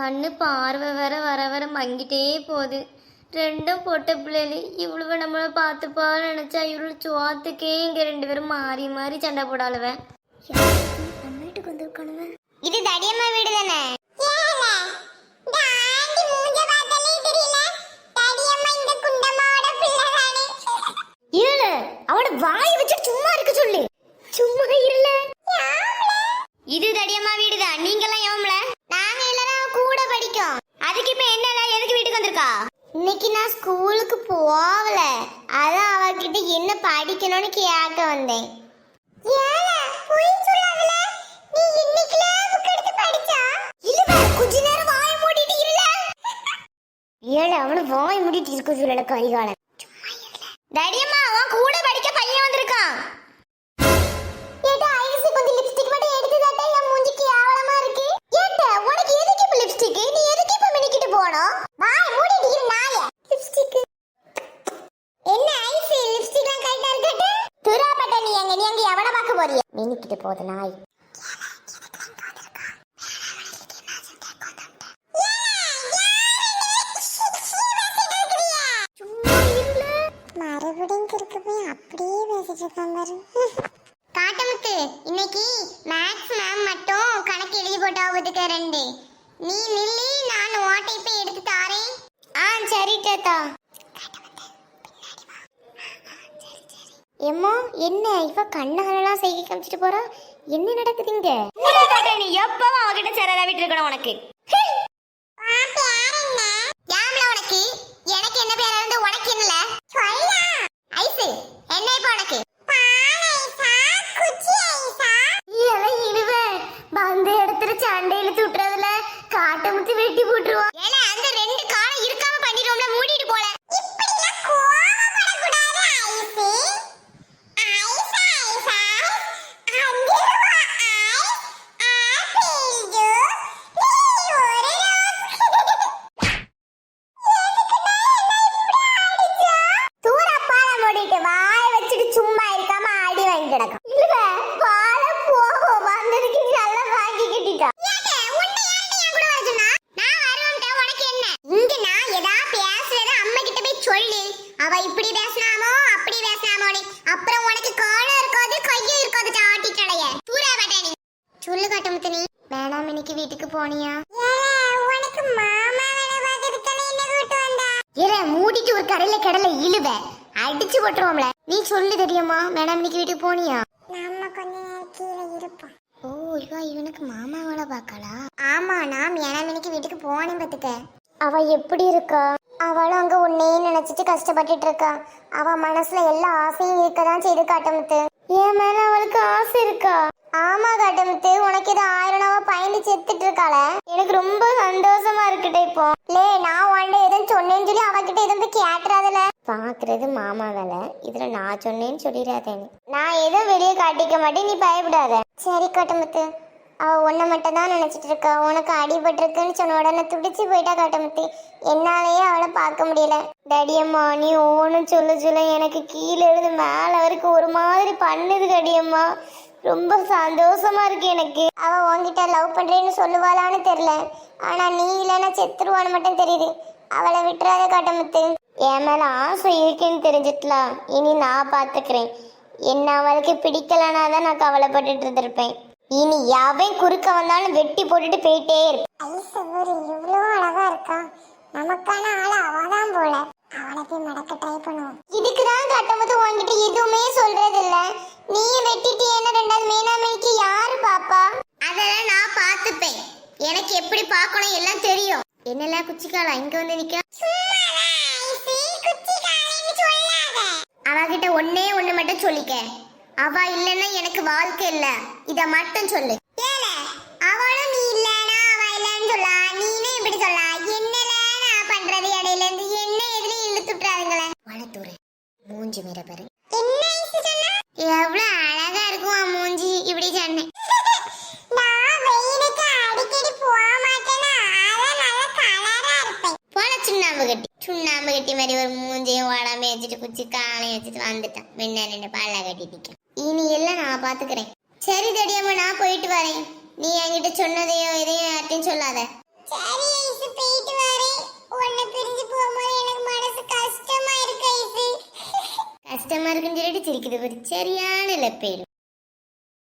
கண்ணு பார்வை வேற வர வர மங்கிட்டே போகுது. ரெண்டும் பொட்ட பிள்ளைகள் இவ்வளவு நம்மளை பார்த்துப்பா நினைச்சா இவ்வளவு சுவாத்துக்கே இங்க ரெண்டு பேரும் மாறி மாறி சண்டை போடாளுவ. நம்ம வீட்டுக்கு வந்து உட்காணுவ இது தடியம்மா வீடு தானே அவட வாய் வச்சு சும்மா இருக்க சொல்லு. சும்மா இருல இது தடியம்மா வீடுதான் நீங்கெல்லாம் எவம்ல அதுக்கு இப்ப என்ன எதுக்கு வீட்டுக்கு வந்திருக்கா? இன்னைக்கு நான் ஸ்கூலுக்கு போகல. அதான் அவகிட்ட என்ன படிக்கணும்னு கேட்க வந்தேன். ஏழு அவனு வாய் மூடிட்டு இருக்க சொல்லல கரிகாலன். தடியம்மா போனோம். வாய் மூடிட்டு இரு நாயே. லிப்ஸ்டிக் என்ன ஐசி லிப்ஸ்டிக்லாம் கரெக்டா இருக்கட்டு துராப்பட்ட நீ எங்க நீ எங்க எவன பார்க்க போறிய? மினிக்கிட்டு போகுது நாய். மறுபடியும் கிறுக்கு போய் அப்படியே பேசிட்டு இருக்கான் பாரு. காட்டமுத்து இன்னைக்கு மேக்ஸ் மேம் மட்டும் கணக்கு எழுதி போட்டா ஒதுக்க ரெண்டு. நீ நில்லி நான் ஓட்டை எம்மோ என்ன? இவ கண்ணகலாம் செய்கை காமிச்சிட்டு போறா? என்ன நடக்குது இங்க? நீ எப்பவும் அவகிட்ட சேரதா விட்டு இருக்கணும் உனக்கு உனக்கு? எனக்கு என்ன பேர் இருந்து உனக்கு என்னல சொல்லா ஐசு என்ன இப்ப உனக்கு ஏல இழுவ வந்த இடத்துல சண்டை இழுத்து விட்டுறதுல காட்டை முத்தி வெட்டி போட்டுருவான் ஏல அந்த ரெண்டு காலம் இருக்காம பண்ணிடுவோம்ல மூடிட்டு போல இப்படிலாம் கோவப்படக்கூடாது ஐசு ஐசா ஐசா அஞ்சுருவா ஐஸ் ஆப்பிள் ஜூஸ் நீ ஒரு தூர பால வாய வச்சுட்டு சும்மா இருக்காம ஆடி வாங்கி கிடக்கும். இல்ல பால போகும். வந்ததுக்கு நீ நல்லா வாங்கி கட்டிட்டா. இங்க நான் எதா பேசுறத அம்மா கிட்ட போய் சொல்லு அவ இப்படி பேசினாமோ அப்படி பேசினாமோ அப்புறம் உனக்கு காலம் இருக்காது கையும் இருக்காது சாட்டி கடைய. தூரா நீ. சொல்லு காட்டமுத்து நீ வேணாம் இன்னைக்கு வீட்டுக்கு போனியா? உனக்கு மாமா வேலை பார்க்கறதுக்கான என்ன கூட்டு வந்தா? ஏல மூடிட்டு ஒரு கடையில கடல இழுவ. அடிச்சு போட்டுருவோம்ல நீ சொல்லு தெரியுமா? மேடம் இன்னைக்கு வீட்டுக்கு போனியா? நம்ம கொஞ்ச நேரம் கீழே இருப்போம். ஓ இவா இவனுக்கு மாமா வேலை பார்க்கலா? ஆமா நான் ஏழாமணிக்கு வீட்டுக்கு போனேன் பாத்துக்க அவ எப்படி இருக்கா? அவளும் அங்க உன்னையே நினைச்சிட்டு கஷ்டப்பட்டுட்டு இருக்கா. அவ மனசுல எல்லா ஆசையும் இருக்கதான் செய்து காட்டமுத்து. என் மேல அவளுக்கு ஆசை இருக்கா? ஆமா காட்டமுத்து உனக்கு இது ஆயிரம் நாவ பயந்து செத்துட்டு இருக்காள? எனக்கு ரொம்ப சந்தோஷமா இருக்குடே இப்போ. லே நான் உன்ட எதுவும் சொன்னேன்னு சொல்லி அவகிட்ட எதுவும் போய் கேட்டுறாதுல? பாக்குறது மாமா வேலை. இதுல நான் சொன்னேன்னு சொல்லிடாதே நான் எதுவும் வெளியே காட்டிக்க மாட்டேன் நீ பயப்படாத. சரி கட்டமுத்து. அவ உன்னை மட்டும் தான் நினைச்சிட்டு இருக்கா. உனக்கு அடிபட்டிருக்குன்னு சொன்ன உடனே துடிச்சு போயிட்டா கட்டமுத்து. என்னாலேயே அவளை பார்க்க முடியல. டடியம்மா நீ ஒவ்வொன்றும் சொல்ல சொல்ல. எனக்கு கீழே இருந்து மேலே வரைக்கும் ஒரு மாதிரி பண்ணுது கடியம்மா ரொம்ப சந்தோஷமா இருக்கு எனக்கு. அவ உன்கிட்ட லவ் பண்றேன்னு சொல்லுவாளான்னு தெரியல. ஆனா நீ இல்லைன்னா செத்துருவான்னு மட்டும் தெரியுது. அவளை விட்டுறாத கட்டமுத்து. என் மேல ஆசை இருக்குன்னு தெரிஞ்சிட்டலாம் இனி நான் பாத்துக்கிறேன். என்ன அவளுக்கு பிடிக்கலனா தான் நான் கவலைப்பட்டுட்டு இருந்திருப்பேன். இனி யாவையும் குறுக்க வந்தாலும் வெட்டி போட்டுட்டு போயிட்டே இருப்பேன். இவ்வளோ அழகா இருக்கா? நமக்கான ஆள அவதான் போல. அவளை போய் மடக்க ட்ரை பண்ணுவோம். இதுக்கு தான் கட்டமுத்து எதுவுமே சொல்றது இல்ல நீ வெட்டிட்டியேன்னு ரெண்டாவது மீனாமைக்கு யாரு பாப்பா? அதெல்லாம் நான் பார்த்துப்பேன். எனக்கு எப்படி பார்க்கணும் எல்லாம் தெரியும். என்னெல்லாம் குச்சிக்காலா இங்க வந்து நிக்க? மட்டும் சொல்லிக்க. அவ இல்லைன்னா எனக்கு வாழ்க்கை இல்ல. இத மட்டும் சொல்லு. அவளும் நீ இல்லனா அவ இல்லன்னு சொல்லா. நீனே இப்படி சொல்லா. என்னல நான் பண்றது? இடையில இருந்து என்ன எதுல இழுத்து இழுத்துட்டாருங்களே வளத்தூரு மூஞ்சி மீற பாரு. என்ன ஐசு சொன்னா எவ்வளவு அழகா இருக்கும் மூஞ்சி. இப்படி சொன்னேன். பிடிச்சி காலையும் வச்சுட்டு வந்துட்டான். வெண்ணா நின்று பாலா கட்டி நிற்க இனி எல்லாம் நான் பார்த்துக்கிறேன் சரி தெரியாம நான் போயிட்டு வரேன். நீ என்கிட்ட சொன்னதையோ எதையும் யார்ட்டையும் சொல்லாத. கஷ்டமா இருக்குன்னு சொல்லிட்டு சிரிக்குது சரியான லப்பேரும்